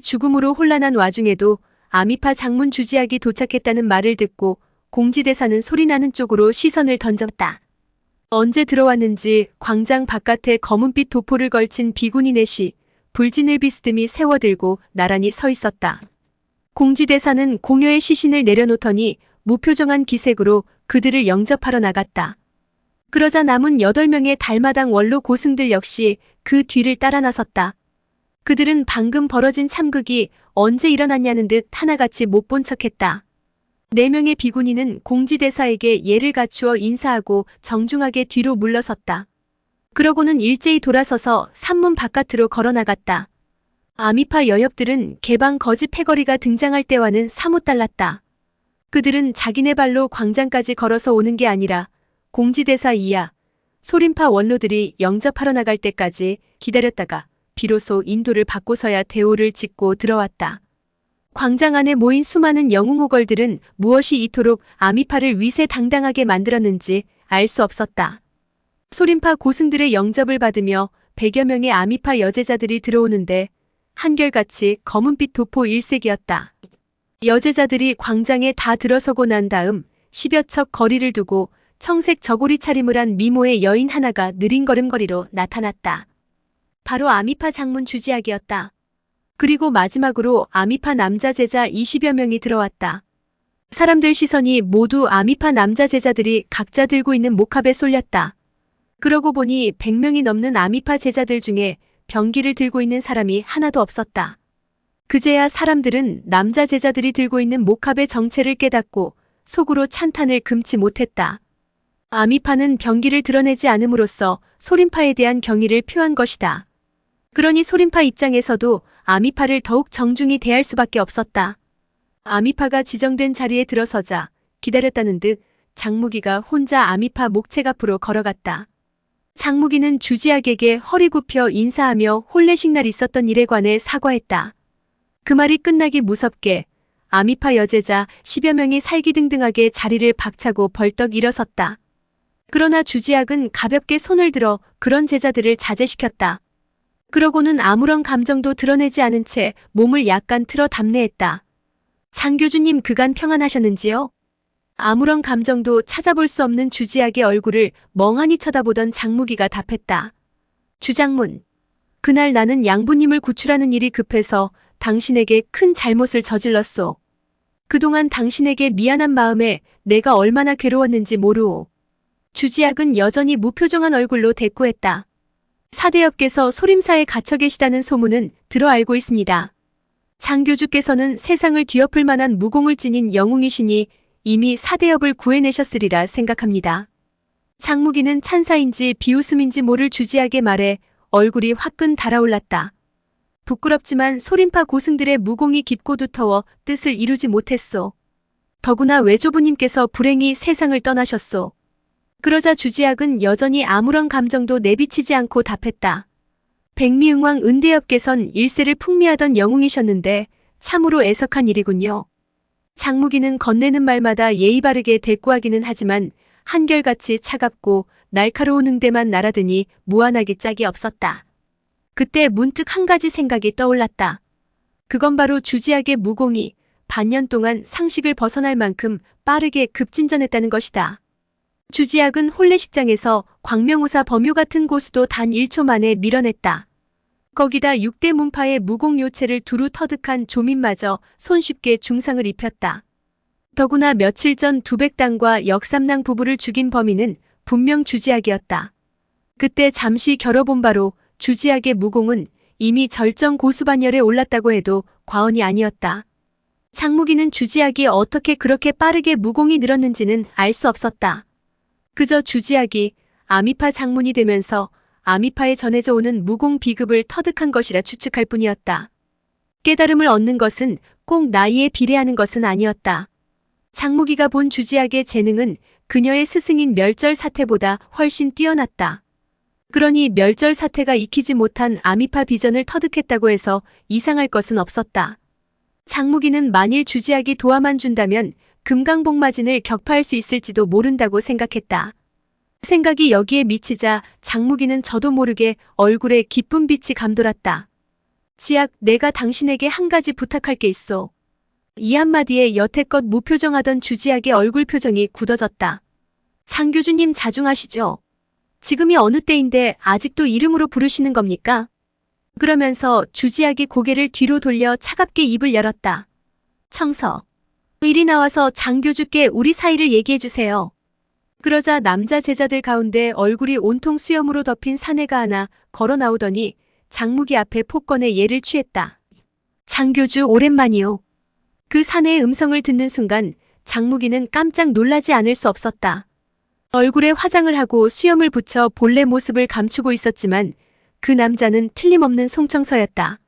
죽음으로 혼란한 와중에도 아미파 장문 주지학이 도착했다는 말을 듣고 공지대사는 소리나는 쪽으로 시선을 던졌다. 언제 들어왔는지 광장 바깥에 검은빛 도포를 걸친 비구니 넷이 불진을 비스듬히 세워들고 나란히 서 있었다. 공지대사는 공여의 시신을 내려놓더니 무표정한 기색으로 그들을 영접하러 나갔다. 그러자 남은 8명의 달마당 원로 고승들 역시 그 뒤를 따라 나섰다. 그들은 방금 벌어진 참극이 언제 일어났냐는 듯 하나같이 못 본 척했다. 네 명의 비구니는 공지대사에게 예를 갖추어 인사하고 정중하게 뒤로 물러섰다. 그러고는 일제히 돌아서서 산문 바깥으로 걸어나갔다. 아미파 여엽들은 개방 거짓 패거리가 등장할 때와는 사뭇 달랐다. 그들은 자기네 발로 광장까지 걸어서 오는 게 아니라 공지대사 이하 소림파 원로들이 영접하러 나갈 때까지 기다렸다가 비로소 인도를 받고서야 대오를 짓고 들어왔다. 광장 안에 모인 수많은 영웅호걸들은 무엇이 이토록 아미파를 위세당당하게 만들었는지 알 수 없었다. 소림파 고승들의 영접을 받으며 100여 명의 아미파 여제자들이 들어오는데 한결같이 검은빛 도포 일색이었다. 여제자들이 광장에 다 들어서고 난 다음 10여 척 거리를 두고 청색 저고리 차림을 한 미모의 여인 하나가 느린 걸음걸이로 나타났다. 바로 아미파 장문 주지학이었다. 그리고 마지막으로 아미파 남자 제자 20여 명이 들어왔다. 사람들 시선이 모두 아미파 남자 제자들이 각자 들고 있는 목합에 쏠렸다. 그러고 보니 100명이 넘는 아미파 제자들 중에 병기를 들고 있는 사람이 하나도 없었다. 그제야 사람들은 남자 제자들이 들고 있는 목합의 정체를 깨닫고 속으로 찬탄을 금치 못했다. 아미파는 병기를 드러내지 않음으로써 소림파에 대한 경의를 표한 것이다. 그러니 소림파 입장에서도 아미파를 더욱 정중히 대할 수밖에 없었다. 아미파가 지정된 자리에 들어서자 기다렸다는 듯 장무기가 혼자 아미파 목책 앞으로 걸어갔다. 장무기는 주지학에게 허리 굽혀 인사하며 혼례식 날 있었던 일에 관해 사과했다. 그 말이 끝나기 무섭게 아미파 여제자 10여 명이 살기등등하게 자리를 박차고 벌떡 일어섰다. 그러나 주지학은 가볍게 손을 들어 그런 제자들을 자제시켰다. 그러고는 아무런 감정도 드러내지 않은 채 몸을 약간 틀어 담내했다. 장 교주님 그간 평안하셨는지요? 아무런 감정도 찾아볼 수 없는 주지학의 얼굴을 멍하니 쳐다보던 장무기가 답했다. 주장문. 그날 나는 양부님을 구출하는 일이 급해서 당신에게 큰 잘못을 저질렀소. 그동안 당신에게 미안한 마음에 내가 얼마나 괴로웠는지 모르오. 주지학은 여전히 무표정한 얼굴로 대꾸했다. 사대엽께서 소림사에 갇혀 계시다는 소문은 들어 알고 있습니다. 장 교주께서는 세상을 뒤엎을 만한 무공을 지닌 영웅이시니 이미 사대엽을 구해내셨으리라 생각합니다. 장무기는 찬사인지 비웃음인지 모를 주지하게 말해 얼굴이 화끈 달아올랐다. 부끄럽지만 소림파 고승들의 무공이 깊고 두터워 뜻을 이루지 못했소. 더구나 외조부님께서 불행히 세상을 떠나셨소. 그러자 주지학은 여전히 아무런 감정도 내비치지 않고 답했다. 백미응왕 은대엽께선 일세를 풍미하던 영웅이셨는데 참으로 애석한 일이군요. 장무기는 건네는 말마다 예의 바르게 대꾸하기는 하지만 한결같이 차갑고 날카로운 응대만 날아드니 무한하기 짝이 없었다. 그때 문득 한 가지 생각이 떠올랐다. 그건 바로 주지학의 무공이 반년 동안 상식을 벗어날 만큼 빠르게 급진전했다는 것이다. 주지학은 혼례식장에서 광명우사 범유 같은 고수도 단 1초 만에 밀어냈다. 거기다 6대 문파의 무공요체를 두루 터득한 조민마저 손쉽게 중상을 입혔다. 더구나 며칠 전 두백당과 역삼랑 부부를 죽인 범인은 분명 주지학이었다. 그때 잠시 겨뤄본 바로 주지학의 무공은 이미 절정 고수반열에 올랐다고 해도 과언이 아니었다. 장무기는 주지학이 어떻게 그렇게 빠르게 무공이 늘었는지는 알 수 없었다. 그저 주지학이 아미파 장문이 되면서 아미파에 전해져 오는 무공 비급을 터득한 것이라 추측할 뿐이었다. 깨달음을 얻는 것은 꼭 나이에 비례하는 것은 아니었다. 장무기가 본 주지학의 재능은 그녀의 스승인 멸절 사태보다 훨씬 뛰어났다. 그러니 멸절 사태가 익히지 못한 아미파 비전을 터득했다고 해서 이상할 것은 없었다. 장무기는 만일 주지학이 도와만 준다면 금강복마진을 격파할 수 있을지도 모른다고 생각했다. 생각이 여기에 미치자 장무기는 저도 모르게 얼굴에 기쁜 빛이 감돌았다. 지약, 내가 당신에게 한 가지 부탁할 게 있어. 이 한마디에 여태껏 무표정하던 주지학의 얼굴 표정이 굳어졌다. 장 교주님 자중하시죠? 지금이 어느 때인데 아직도 이름으로 부르시는 겁니까? 그러면서 주지학이 고개를 뒤로 돌려 차갑게 입을 열었다. 청 서. 이리 나와서 장 교주께 우리 사이를 얘기해 주세요. 그러자 남자 제자들 가운데 얼굴이 온통 수염으로 덮인 사내가 하나 걸어 나오더니 장무기 앞에 폭건에 예를 취했다. 장교주 오랜만이요. 그 사내의 음성을 듣는 순간 장무기는 깜짝 놀라지 않을 수 없었다. 얼굴에 화장을 하고 수염을 붙여 본래 모습을 감추고 있었지만 그 남자는 틀림없는 송청서였다.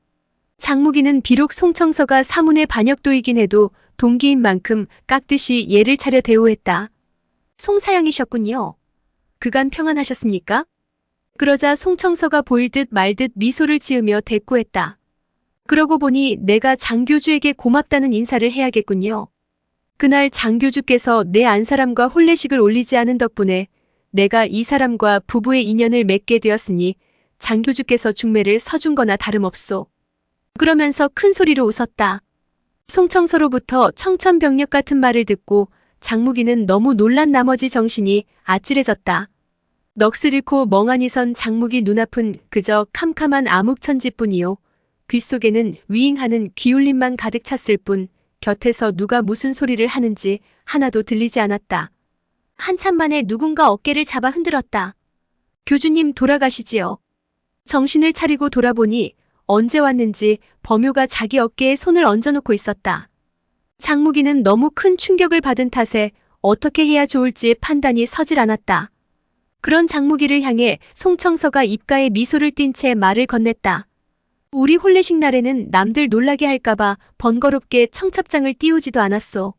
장무기는 비록 송청서가 사문의 반역도이긴 해도 동기인 만큼 깍듯이 예를 차려 대우했다. 송사영이셨군요. 그간 평안하셨습니까? 그러자 송청서가 보일 듯 말 듯 미소를 지으며 대꾸했다. 그러고 보니 내가 장교주에게 고맙다는 인사를 해야겠군요. 그날 장교주께서 내 안사람과 혼례식을 올리지 않은 덕분에 내가 이 사람과 부부의 인연을 맺게 되었으니 장교주께서 중매를 서준 거나 다름없소. 그러면서 큰 소리로 웃었다. 송청서로부터 청천벽력 같은 말을 듣고 장무기는 너무 놀란 나머지 정신이 아찔해졌다. 넋을 잃고 멍하니 선 장무기 눈앞은 그저 캄캄한 암흑천지뿐이요. 귓속에는 위잉하는 기울림만 가득 찼을 뿐 곁에서 누가 무슨 소리를 하는지 하나도 들리지 않았다. 한참 만에 누군가 어깨를 잡아 흔들었다. 교주님 돌아가시지요. 정신을 차리고 돌아보니 언제 왔는지 범효가 자기 어깨에 손을 얹어놓고 있었다. 장무기는 너무 큰 충격을 받은 탓에 어떻게 해야 좋을지 판단이 서질 않았다. 그런 장무기를 향해 송청서가 입가에 미소를 띤 채 말을 건넸다. 우리 혼례식 날에는 남들 놀라게 할까봐 번거롭게 청첩장을 띄우지도 않았소.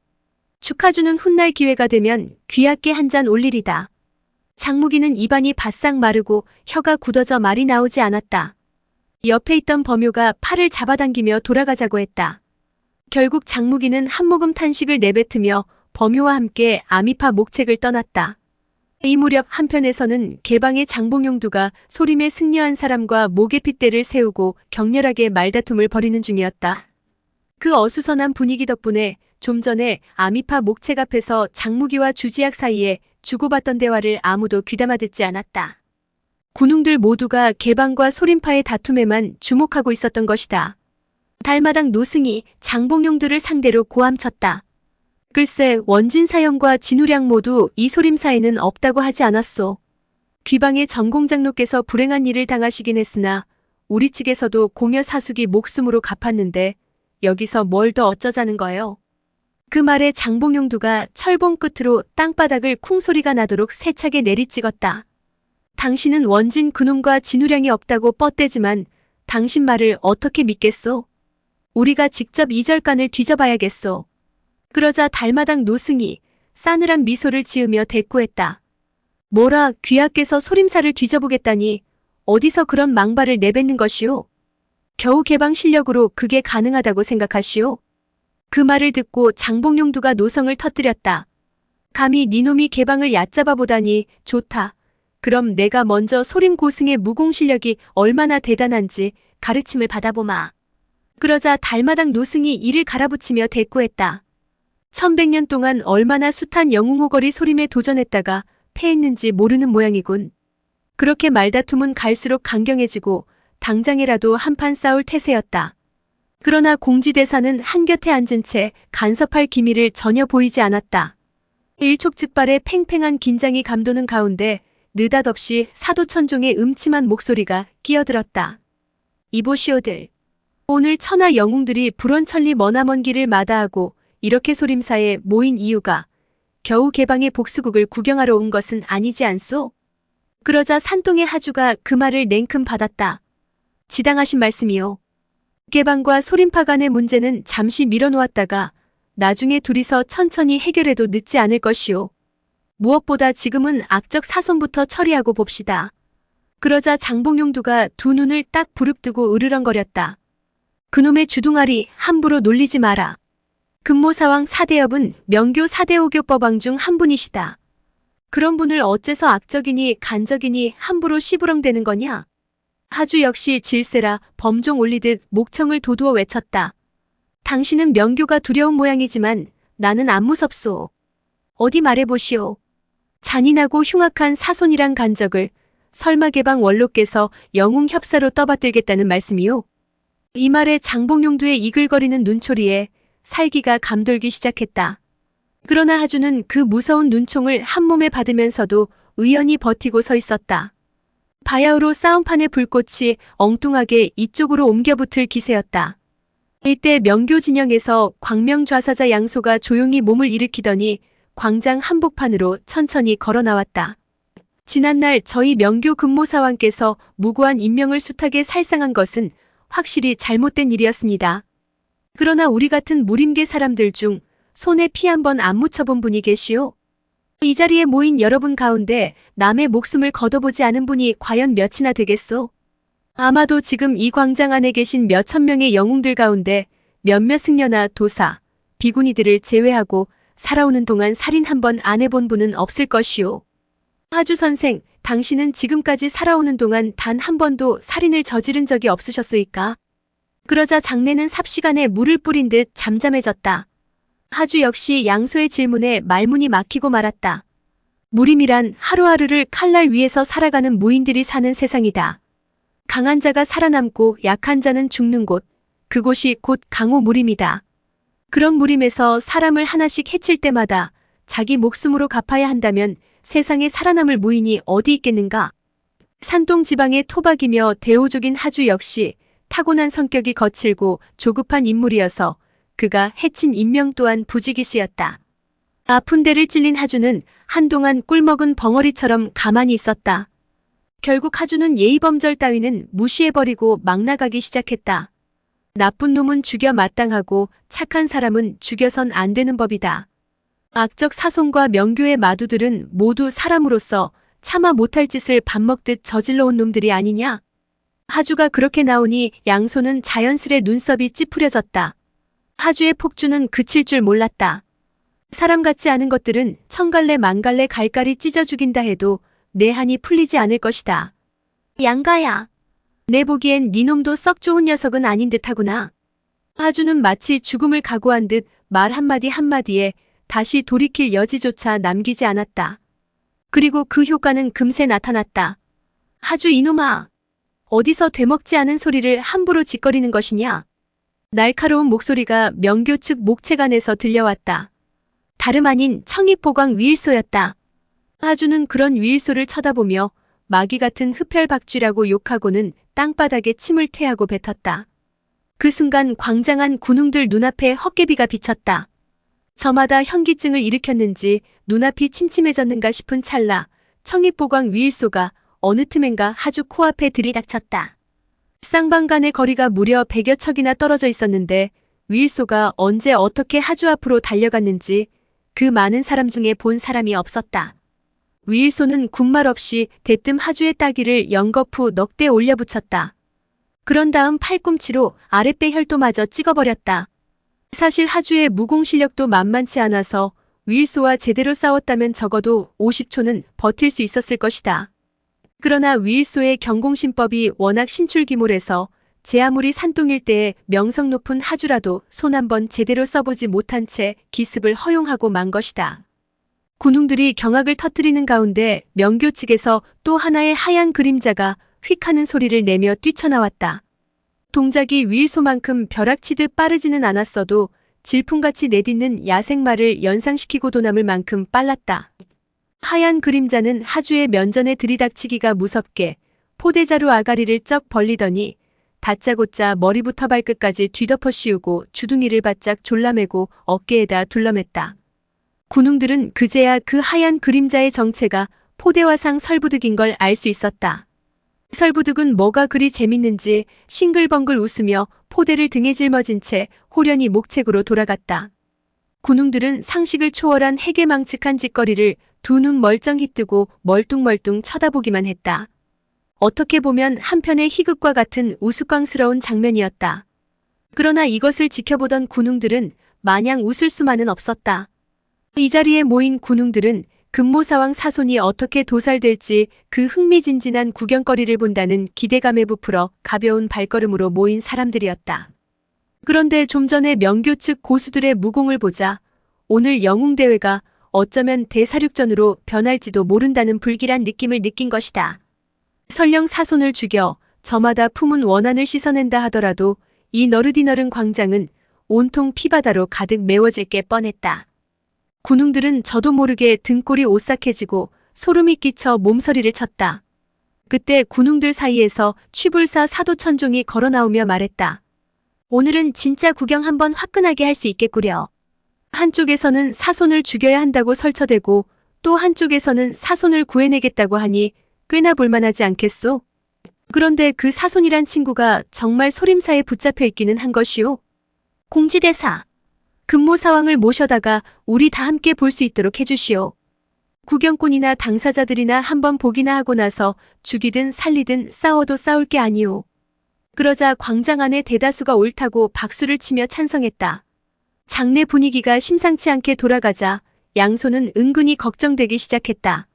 축하주는 훗날 기회가 되면 귀하게 한 잔 올리리다. 장무기는 입안이 바싹 마르고 혀가 굳어져 말이 나오지 않았다. 옆에 있던 범효가 팔을 잡아당기며 돌아가자고 했다. 결국 장무기는 한 모금 탄식을 내뱉으며 범효와 함께 아미파 목책을 떠났다. 이 무렵 한편에서는 개방의 장봉용두가 소림에 승려한 사람과 목에 핏대를 세우고 격렬하게 말다툼을 벌이는 중이었다. 그 어수선한 분위기 덕분에 좀 전에 아미파 목책 앞에서 장무기와 주지학 사이에 주고받던 대화를 아무도 귀담아 듣지 않았다. 군웅들 모두가 개방과 소림파의 다툼에만 주목하고 있었던 것이다. 달마당 노승이 장봉용두를 상대로 고함쳤다. 글쎄 원진사형과 진우량 모두 이 소림사에는 없다고 하지 않았소. 귀방의 전공장로께서 불행한 일을 당하시긴 했으나 우리 측에서도 공여 사숙이 목숨으로 갚았는데 여기서 뭘 더 어쩌자는 거예요. 그 말에 장봉용두가 철봉 끝으로 땅바닥을 쿵소리가 나도록 세차게 내리찍었다. 당신은 원진 그놈과 진우량이 없다고 뻗대지만 당신 말을 어떻게 믿겠소? 우리가 직접 이절간을 뒤져봐야겠소. 그러자 달마당 노승이 싸늘한 미소를 지으며 대꾸했다. 뭐라 귀하께서 소림사를 뒤져보겠다니 어디서 그런 망발을 내뱉는 것이오? 겨우 개방 실력으로 그게 가능하다고 생각하시오? 그 말을 듣고 장봉용두가 노성을 터뜨렸다. 감히 니놈이 개방을 얕잡아 보다니 좋다. 그럼 내가 먼저 소림 고승의 무공 실력이 얼마나 대단한지 가르침을 받아보마. 그러자 달마당 노승이 이를 갈아붙이며 대꾸했다. 천백 년 동안 얼마나 숱한 영웅호거리 소림에 도전했다가 패했는지 모르는 모양이군. 그렇게 말다툼은 갈수록 강경해지고 당장이라도 한판 싸울 태세였다. 그러나 공지대사는 한곁에 앉은 채 간섭할 기미를 전혀 보이지 않았다. 일촉즉발의 팽팽한 긴장이 감도는 가운데 느닷없이 사도천종의 음침한 목소리가 끼어들었다. 이보시오들. 오늘 천하 영웅들이 불원천리 머나먼 길을 마다하고 이렇게 소림사에 모인 이유가 겨우 개방의 복수국을 구경하러 온 것은 아니지 않소? 그러자 산동의 하주가 그 말을 냉큼 받았다. 지당하신 말씀이요. 개방과 소림파 간의 문제는 잠시 밀어놓았다가 나중에 둘이서 천천히 해결해도 늦지 않을 것이오. 무엇보다 지금은 악적 사손부터 처리하고 봅시다. 그러자 장봉용두가 두 눈을 딱 부릅뜨고 으르렁거렸다. 그놈의 주둥아리 함부로 놀리지 마라. 금모사왕 사대엽은 명교 사대오교법왕 중 한 분이시다. 그런 분을 어째서 악적이니 간적이니 함부로 시부렁대는 거냐? 하주 역시 질세라 범종 올리듯 목청을 도두어 외쳤다. 당신은 명교가 두려운 모양이지만 나는 안 무섭소. 어디 말해보시오. 잔인하고 흉악한 사손이란 간적을 설마 개방 원로께서 영웅 협사로 떠받들겠다는 말씀이요? 이 말에 장봉용두의 이글거리는 눈초리에 살기가 감돌기 시작했다. 그러나 하주는 그 무서운 눈총을 한 몸에 받으면서도 의연히 버티고 서 있었다. 바야흐로 싸움판의 불꽃이 엉뚱하게 이쪽으로 옮겨붙을 기세였다. 이때 명교 진영에서 광명좌사자 양소가 조용히 몸을 일으키더니 광장 한복판으로 천천히 걸어 나왔다. 지난날 저희 명교 근모사왕께서 무고한 인명을 숱하게 살상한 것은 확실히 잘못된 일이었습니다. 그러나 우리 같은 무림계 사람들 중 손에 피 한 번 안 묻혀본 분이 계시오. 이 자리에 모인 여러분 가운데 남의 목숨을 걷어보지 않은 분이 과연 몇이나 되겠소? 아마도 지금 이 광장 안에 계신 몇천 명의 영웅들 가운데 몇몇 승려나 도사, 비구니들을 제외하고 살아오는 동안 살인 한 번 안 해본 분은 없을 것이오. 하주 선생, 당신은 지금까지 살아오는 동안 단 한 번도 살인을 저지른 적이 없으셨소이까? 그러자 장내는 삽시간에 물을 뿌린 듯 잠잠해졌다. 하주 역시 양소의 질문에 말문이 막히고 말았다. 무림이란 하루하루를 칼날 위에서 살아가는 무인들이 사는 세상이다. 강한 자가 살아남고 약한 자는 죽는 곳, 그곳이 곧 강호 무림이다. 그런 무림에서 사람을 하나씩 해칠 때마다 자기 목숨으로 갚아야 한다면 세상에 살아남을 무인이 어디 있겠는가? 산동 지방의 토박이며 대우족인 하주 역시 타고난 성격이 거칠고 조급한 인물이어서 그가 해친 인명 또한 부지기수였다. 아픈 데를 찔린 하주는 한동안 꿀먹은 벙어리처럼 가만히 있었다. 결국 하주는 예의범절 따위는 무시해버리고 막 나가기 시작했다. 나쁜 놈은 죽여 마땅하고 착한 사람은 죽여선 안 되는 법이다. 악적 사손과 명교의 마두들은 모두 사람으로서 차마 못할 짓을 밥 먹듯 저질러 온 놈들이 아니냐? 하주가 그렇게 나오니 양손은 자연스레 눈썹이 찌푸려졌다. 하주의 폭주는 그칠 줄 몰랐다. 사람 같지 않은 것들은 천갈래 만갈래 갈갈이 찢어 죽인다 해도 내 한이 풀리지 않을 것이다. 양가야. 내 보기엔 니놈도 썩 좋은 녀석은 아닌 듯하구나. 하주는 마치 죽음을 각오한 듯 말 한마디 한마디에 다시 돌이킬 여지조차 남기지 않았다. 그리고 그 효과는 금세 나타났다. 하주 이놈아. 어디서 되먹지 않은 소리를 함부로 짓거리는 것이냐? 날카로운 목소리가 명교 측 목체간에서 들려왔다. 다름 아닌 청익보광 위일소였다. 하주는 그런 위일소를 쳐다보며 마귀 같은 흡혈박쥐라고 욕하고는 땅바닥에 침을 퇴하고 뱉었다. 그 순간 광장한 군웅들 눈앞에 헛개비가 비쳤다. 저마다 현기증을 일으켰는지 눈앞이 침침해졌는가 싶은 찰나 청익보광 위일소가 어느 틈엔가 하주 코앞에 들이닥쳤다. 쌍방 간의 거리가 무려 100여 척이나 떨어져 있었는데 위일소가 언제 어떻게 하주 앞으로 달려갔는지 그 많은 사람 중에 본 사람이 없었다. 위일소는 군말 없이 대뜸 하주의 따기를 연거푸 넉대 올려붙였다. 그런 다음 팔꿈치로 아랫배 혈도마저 찍어버렸다. 사실 하주의 무공 실력도 만만치 않아서 위일소와 제대로 싸웠다면 적어도 50초는 버틸 수 있었을 것이다. 그러나 위일소의 경공신법이 워낙 신출기몰해서 제 아무리 산동 일대에 명성 높은 하주라도 손 한번 제대로 써보지 못한 채 기습을 허용하고 만 것이다. 군웅들이 경악을 터뜨리는 가운데 명교 측에서 또 하나의 하얀 그림자가 휙 하는 소리를 내며 뛰쳐나왔다. 동작이 위일소만큼 벼락치듯 빠르지는 않았어도 질풍같이 내딛는 야생마를 연상시키고 도남을 만큼 빨랐다. 하얀 그림자는 하주의 면전에 들이닥치기가 무섭게 포대자루 아가리를 쩍 벌리더니 다짜고짜 머리부터 발끝까지 뒤덮어 씌우고 주둥이를 바짝 졸라매고 어깨에다 둘러맸다. 군웅들은 그제야 그 하얀 그림자의 정체가 포대화상 설부득인 걸 알 수 있었다. 설부득은 뭐가 그리 재밌는지 싱글벙글 웃으며 포대를 등에 짊어진 채 호련히 목책으로 돌아갔다. 군웅들은 상식을 초월한 해괴망측한 짓거리를 두 눈 멀쩡히 뜨고 멀뚱멀뚱 쳐다보기만 했다. 어떻게 보면 한편의 희극과 같은 우스꽝스러운 장면이었다. 그러나 이것을 지켜보던 군웅들은 마냥 웃을 수만은 없었다. 이 자리에 모인 군웅들은 금모사왕 사손이 어떻게 도살될지 그 흥미진진한 구경거리를 본다는 기대감에 부풀어 가벼운 발걸음으로 모인 사람들이었다. 그런데 좀 전에 명교 측 고수들의 무공을 보자 오늘 영웅대회가 어쩌면 대사륙전으로 변할지도 모른다는 불길한 느낌을 느낀 것이다. 설령 사손을 죽여 저마다 품은 원한을 씻어낸다 하더라도 이 너르디너른 광장은 온통 피바다로 가득 메워질 게 뻔했다. 군웅들은 저도 모르게 등골이 오싹해지고 소름이 끼쳐 몸서리를 쳤다. 그때 군웅들 사이에서 취불사 사도천종이 걸어 나오며 말했다. 오늘은 진짜 구경 한번 화끈하게 할 수 있겠구려. 한쪽에서는 사손을 죽여야 한다고 설쳐대고 또 한쪽에서는 사손을 구해내겠다고 하니 꽤나 볼만하지 않겠소? 그런데 그 사손이란 친구가 정말 소림사에 붙잡혀 있기는 한 것이오. 공지대사. 금모사왕을 모셔다가 우리 다 함께 볼 수 있도록 해주시오. 구경꾼이나 당사자들이나 한번 보기나 하고 나서 죽이든 살리든 싸워도 싸울 게 아니오. 그러자 광장 안에 대다수가 옳다고 박수를 치며 찬성했다. 장내 분위기가 심상치 않게 돌아가자 양손은 은근히 걱정되기 시작했다.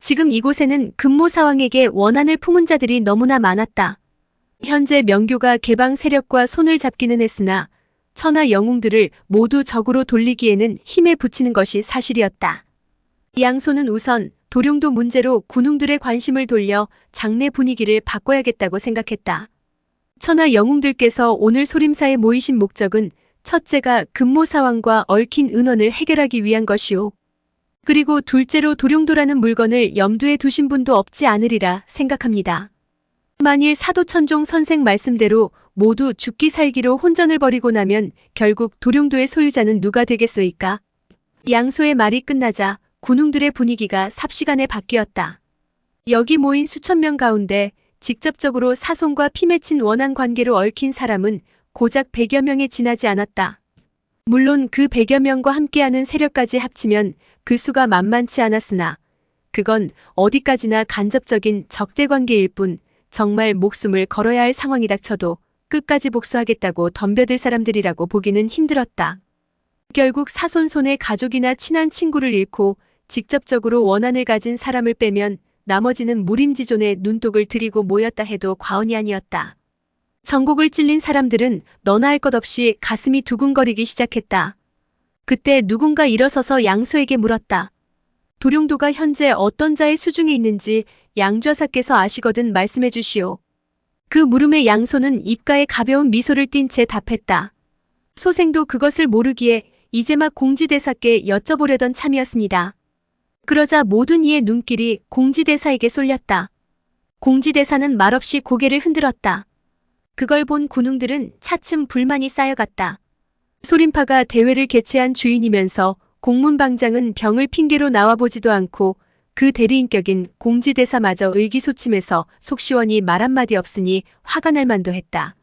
지금 이곳에는 금모사왕에게 원한을 품은 자들이 너무나 많았다. 현재 명교가 개방 세력과 손을 잡기는 했으나 천하 영웅들을 모두 적으로 돌리기에는 힘에 붙이는 것이 사실이었다. 양손은 우선 도룡도 문제로 군웅들의 관심을 돌려 장내 분위기를 바꿔야겠다고 생각했다. 천하 영웅들께서 오늘 소림사에 모이신 목적은 첫째가 금모사왕과 얽힌 은원을 해결하기 위한 것이오. 그리고 둘째로 도룡도라는 물건을 염두에 두신 분도 없지 않으리라 생각합니다. 만일 사도천종 선생 말씀대로 모두 죽기 살기로 혼전을 벌이고 나면 결국 도룡도의 소유자는 누가 되겠소이까? 양소의 말이 끝나자 군웅들의 분위기가 삽시간에 바뀌었다. 여기 모인 수천 명 가운데 직접적으로 사손과 피 맺힌 원한 관계로 얽힌 사람은 고작 100여 명에 지나지 않았다. 물론 그 100여 명과 함께하는 세력까지 합치면 그 수가 만만치 않았으나 그건 어디까지나 간접적인 적대 관계일 뿐 정말 목숨을 걸어야 할 상황이 닥쳐도 끝까지 복수하겠다고 덤벼들 사람들이라고 보기는 힘들었다. 결국 사손손의 가족이나 친한 친구를 잃고 직접적으로 원한을 가진 사람을 빼면 나머지는 무림지존에 눈독을 들이고 모였다 해도 과언이 아니었다. 전곡을 찔린 사람들은 너나 할 것 없이 가슴이 두근거리기 시작했다. 그때 누군가 일어서서 양소에게 물었다. 도룡도가 현재 어떤 자의 수중에 있는지 양좌사께서 아시거든 말씀해 주시오. 그 물음에 양소는 입가에 가벼운 미소를 띤 채 답했다. 소생도 그것을 모르기에 이제 막 공지대사께 여쭤보려던 참이었습니다. 그러자 모든 이의 눈길이 공지대사에게 쏠렸다. 공지대사는 말없이 고개를 흔들었다. 그걸 본 군웅들은 차츰 불만이 쌓여갔다. 소림파가 대회를 개최한 주인이면서 공문방장은 병을 핑계로 나와보지도 않고 그 대리인격인 공지대사마저 의기소침해서 속시원히 말 한마디 없으니 화가 날 만도 했다.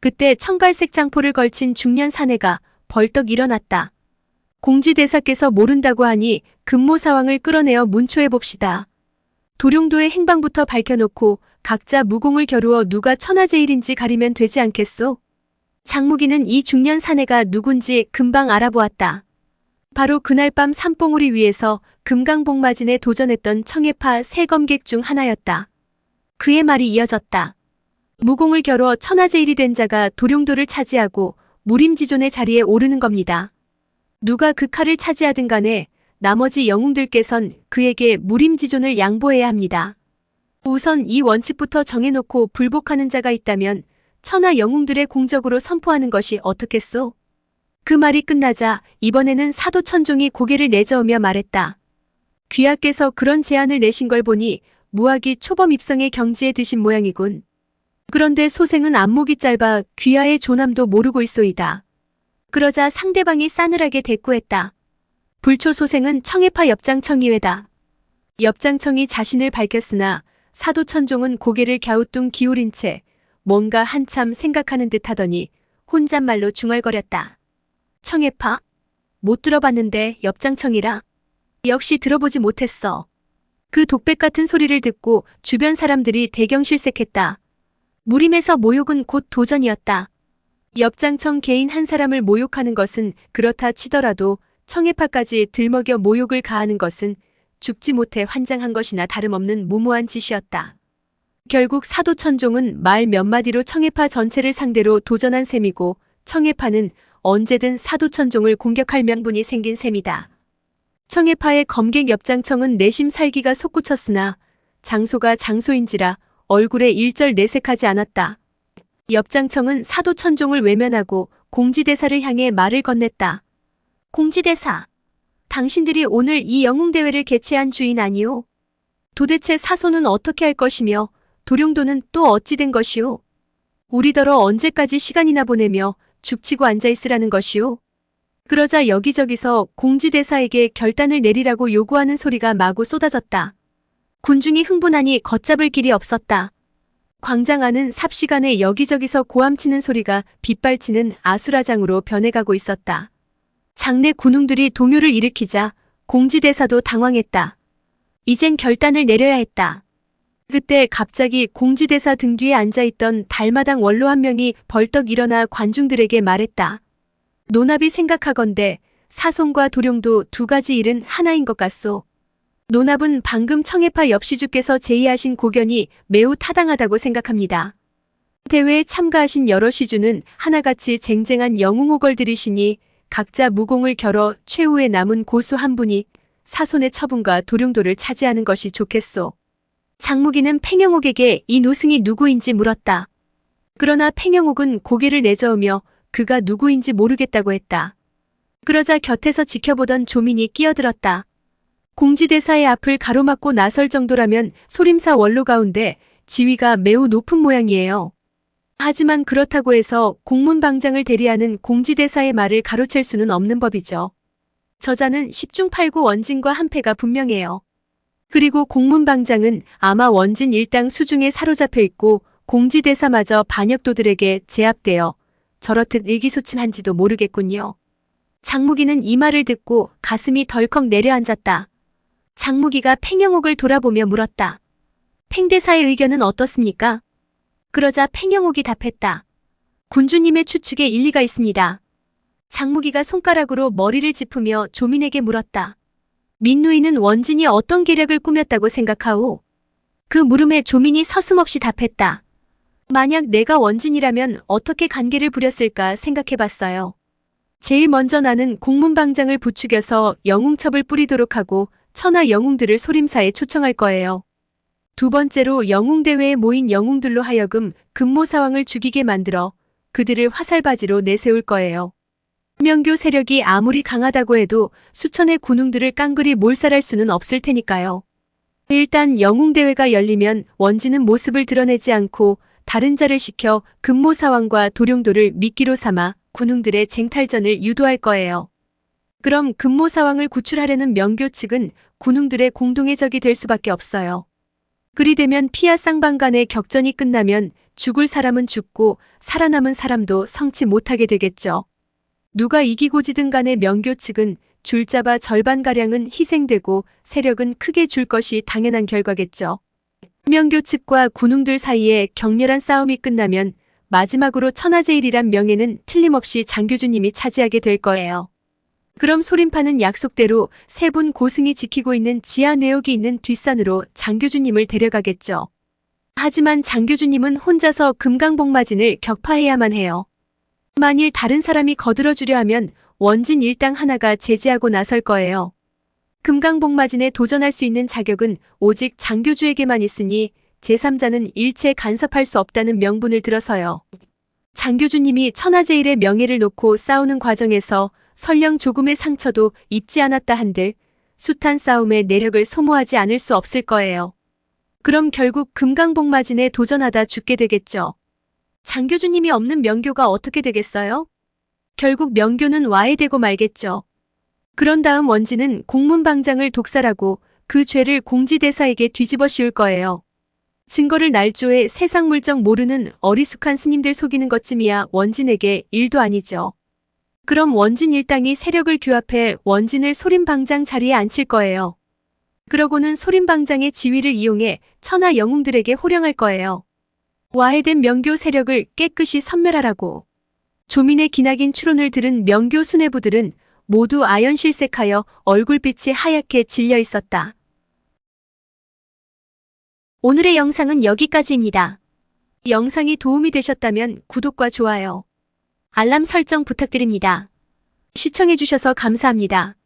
그때 청갈색 장포를 걸친 중년 사내가 벌떡 일어났다. 공지대사께서 모른다고 하니 금모사왕을 끌어내어 문초해 봅시다. 도룡도의 행방부터 밝혀놓고 각자 무공을 겨루어 누가 천하제일인지 가리면 되지 않겠소? 장무기는 이 중년 사내가 누군지 금방 알아보았다. 바로 그날 밤 삼봉우리 위에서 금강봉마진에 도전했던 청해파 세 검객 중 하나였다. 그의 말이 이어졌다. 무공을 겨뤄 천하제일이 된 자가 도룡도를 차지하고 무림지존의 자리에 오르는 겁니다. 누가 그 칼을 차지하든 간에 나머지 영웅들께선 그에게 무림지존을 양보해야 합니다. 우선 이 원칙부터 정해놓고 불복하는 자가 있다면 천하 영웅들의 공적으로 선포하는 것이 어떻겠소? 그 말이 끝나자 이번에는 사도 천종이 고개를 내저으며 말했다. 귀하께서 그런 제안을 내신 걸 보니 무학이 초범 입성의 경지에 드신 모양이군. 그런데 소생은 안목이 짧아 귀하의 조남도 모르고 있소이다. 그러자 상대방이 싸늘하게 대꾸했다. 불초 소생은 청해파 엽장청이회다. 엽장청이 자신을 밝혔으나 사도천종은 고개를 갸우뚱 기울인 채 뭔가 한참 생각하는 듯 하더니 혼잣말로 중얼거렸다. 청해파? 못 들어봤는데 엽장청이라. 역시 들어보지 못했어. 그 독백 같은 소리를 듣고 주변 사람들이 대경 실색했다. 무림에서 모욕은 곧 도전이었다. 엽장청 개인 한 사람을 모욕하는 것은 그렇다 치더라도 청해파까지 들먹여 모욕을 가하는 것은 죽지 못해 환장한 것이나 다름없는 무모한 짓이었다. 결국 사도천종은 말 몇 마디로 청해파 전체를 상대로 도전한 셈이고 청해파는 언제든 사도천종을 공격할 명분이 생긴 셈이다. 청해파의 검객 엽장청은 내심 살기가 솟구쳤으나 장소가 장소인지라 얼굴에 일절 내색하지 않았다. 엽장청은 사도천종을 외면하고 공지대사를 향해 말을 건넸다. 공지대사, 당신들이 오늘 이 영웅대회를 개최한 주인 아니오? 도대체 사소는 어떻게 할 것이며 도룡도는 또 어찌 된 것이오? 우리더러 언제까지 시간이나 보내며 죽치고 앉아있으라는 것이오? 그러자 여기저기서 공지대사에게 결단을 내리라고 요구하는 소리가 마구 쏟아졌다. 군중이 흥분하니 걷잡을 길이 없었다. 광장 안은 삽시간에 여기저기서 고함치는 소리가 빗발치는 아수라장으로 변해가고 있었다. 장내 군웅들이 동요를 일으키자 공지대사도 당황했다. 이젠 결단을 내려야 했다. 그때 갑자기 공지대사 등 뒤에 앉아있던 달마당 원로 한 명이 벌떡 일어나 관중들에게 말했다. 노납이 생각하건대 사송과 도룡도 두 가지 일은 하나인 것 같소. 노납은 방금 청해파 엽시주께서 제의하신 고견이 매우 타당하다고 생각합니다. 대회에 참가하신 여러 시주는 하나같이 쟁쟁한 영웅호걸들이시니 각자 무공을 겨뤄 최후에 남은 고수 한 분이 사손의 처분과 도룡도를 차지하는 것이 좋겠소. 장무기는 팽영옥에게 이 노승이 누구인지 물었다. 그러나 팽영옥은 고개를 내저으며 그가 누구인지 모르겠다고 했다. 그러자 곁에서 지켜보던 조민이 끼어들었다. 공지대사의 앞을 가로막고 나설 정도라면 소림사 원로 가운데 지위가 매우 높은 모양이에요. 하지만 그렇다고 해서 공문방장을 대리하는 공지대사의 말을 가로챌 수는 없는 법이죠. 저자는 10중 8구 원진과 한패가 분명해요. 그리고 공문방장은 아마 원진 일당 수중에 사로잡혀 있고 공지대사마저 반역도들에게 제압되어 저렇듯 의기소침한지도 모르겠군요. 장무기는 이 말을 듣고 가슴이 덜컥 내려앉았다. 장무기가 팽영옥을 돌아보며 물었다. 팽대사의 의견은 어떻습니까? 그러자 팽영옥이 답했다. 군주님의 추측에 일리가 있습니다. 장무기가 손가락으로 머리를 짚으며 조민에게 물었다. 민누이는 원진이 어떤 계략을 꾸몄다고 생각하오? 그 물음에 조민이 서슴없이 답했다. 만약 내가 원진이라면 어떻게 관계를 부렸을까 생각해봤어요. 제일 먼저 나는 공문방장을 부추겨서 영웅첩을 뿌리도록 하고 천하 영웅들을 소림사에 초청할 거예요. 두 번째로 영웅대회에 모인 영웅들로 하여금 금모사왕을 죽이게 만들어 그들을 화살바지로 내세울 거예요. 명교 세력이 아무리 강하다고 해도 수천의 군웅들을 깡그리 몰살할 수는 없을 테니까요. 일단 영웅대회가 열리면 원지는 모습을 드러내지 않고 다른 자를 시켜 금모사왕과 도룡도를 미끼로 삼아 군웅들의 쟁탈전을 유도할 거예요. 그럼 금모사왕을 구출하려는 명교 측은 군웅들의 공동의 적이 될 수밖에 없어요. 그리 되면 피하 쌍방 간의 격전이 끝나면 죽을 사람은 죽고 살아남은 사람도 성치 못하게 되겠죠. 누가 이기고 지든 간의 명교 측은 줄잡아 절반가량은 희생되고 세력은 크게 줄 것이 당연한 결과겠죠. 명교 측과 군웅들 사이에 격렬한 싸움이 끝나면 마지막으로 천하제일이란 명예는 틀림없이 장교주님이 차지하게 될 거예요. 그럼 소림파는 약속대로 세 분 고승이 지키고 있는 지하 내역이 있는 뒷산으로 장교주님을 데려가겠죠. 하지만 장교주님은 혼자서 금강복마진을 격파해야만 해요. 만일 다른 사람이 거들어주려 하면 원진 일당 하나가 제지하고 나설 거예요. 금강복마진에 도전할 수 있는 자격은 오직 장교주에게만 있으니 제3자는 일체 간섭할 수 없다는 명분을 들어서요. 장교주님이 천하제일의 명예를 놓고 싸우는 과정에서 설령 조금의 상처도 입지 않았다 한들 숱한 싸움의 내력을 소모하지 않을 수 없을 거예요. 그럼 결국 금강복마진에 도전하다 죽게 되겠죠. 장교주님이 없는 명교가 어떻게 되겠어요? 결국 명교는 와해되고 말겠죠. 그런 다음 원진은 공문방장을 독살하고 그 죄를 공지대사에게 뒤집어 씌울 거예요. 증거를 날조해 세상 물정 모르는 어리숙한 스님들 속이는 것쯤이야 원진에게 일도 아니죠. 그럼 원진 일당이 세력을 규합해 원진을 소림방장 자리에 앉힐 거예요. 그러고는 소림방장의 지위를 이용해 천하 영웅들에게 호령할 거예요. 와해된 명교 세력을 깨끗이 섬멸하라고 조민의 기나긴 추론을 들은 명교 수뇌부들은 모두 아연실색하여 얼굴빛이 하얗게 질려 있었다. 오늘의 영상은 여기까지입니다. 영상이 도움이 되셨다면 구독과 좋아요, 알람 설정 부탁드립니다. 시청해주셔서 감사합니다.